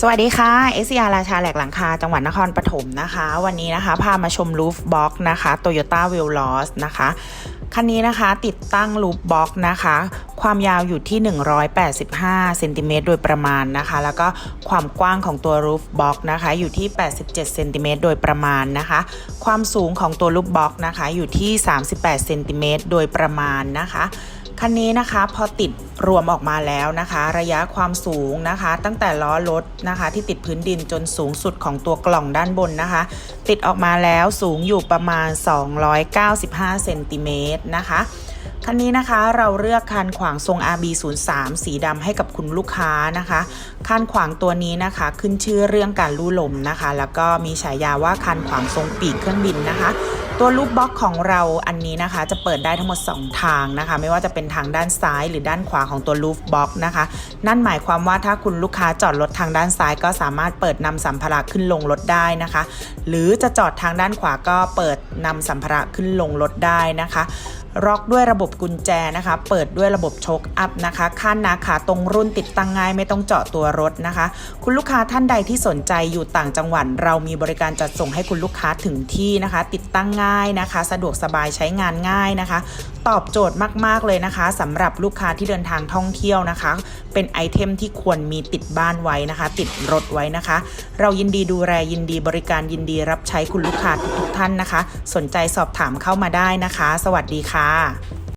สวัสดีค่ะเอสยาราชาแหลกหลังคาจังหวัดนครปฐมนะคะ วันนี้นะคะ พามาชมรูฟบ็อกนะคะ Toyota w e l o s นะคะคันนี้นะคะติดตั้งรูฟบ็อกนะคะ ความยาวอยู่ที่ 185เซนติเมตรโดยประมาณนะคะ แล้วก็ความกว้างของตัวรูฟบ็อกนะคะ อยู่ที่ 87เซนติเมตรโดยประมาณนะคะ ความสูงของตัวรูฟบ็อกนะคะ อยู่ที่ 38เซนติเมตรโดยประมาณนะคะ คันนี้นะคะพอติดรวมออกมาแล้วนะคะ ระยะความสูงนะคะ ตั้งแต่ล้อรถนะคะ ที่ติดพื้นดินจนสูงสุดของตัวกล่องด้านบนนะคะ ติดออกมาแล้วสูงอยู่ประมาณ 295 เซนติเมตรนะคะ คันนี้นะคะเราเลือกคันขวางทรง RB03 สีดำให้กับคุณลูกค้านะคะคันขวางตัวนี้นะคะ ขึ้นชื่อเรื่องการลู่ลมนะคะ แล้วก็มีฉายาว่าคันขวางทรงปีกเครื่องบินนะคะ ตัวลูกบล็อกของเราอันนี้นะคะ จะเปิดได้ทั้งหมด 2 ทางนะคะ ไม่ว่าจะเป็นทางด้านซ้ายหรือด้านขวาของตัวลูฟบล็อกนะคะ นั่นหมายความว่าถ้าคุณลูกค้าจอดรถทางด้านซ้าย ก็สามารถเปิดนำสัมภาระขึ้นลงรถได้นะคะ หรือจะจอดทางด้านขวาก็เปิดนำสัมภาระขึ้นลงรถได้นะคะ ล็อกด้วยระบบกุญแจนะคะ เปิดด้วยระบบโชคอัพนะคะขั้นนาขาตรงรุ่นติดตั้งง่ายไม่ต้องเจาะตัวรถนะคะ คุณลูกค้าท่านใดที่สนใจอยู่ต่างจังหวัด เรามีบริการจัดส่งให้คุณลูกค้าถึงที่นะคะ ติดตั้งง่ายนะคะ สะดวกสบายใช้งานง่ายนะคะ ตอบโจทย์มาก ๆ เลยนะคะสำหรับลูกค้าที่เดินทางท่องเที่ยวนะคะ เป็นไอเทมที่ควรมีติดบ้านไว้นะคะ ติดรถไว้นะคะ เรายินดีดูแลยินดีบริการยินดีรับใช้คุณลูกค้าทุกท่านนะคะ สนใจสอบถามเข้ามาได้นะคะ สวัสดีค่ะค่ะ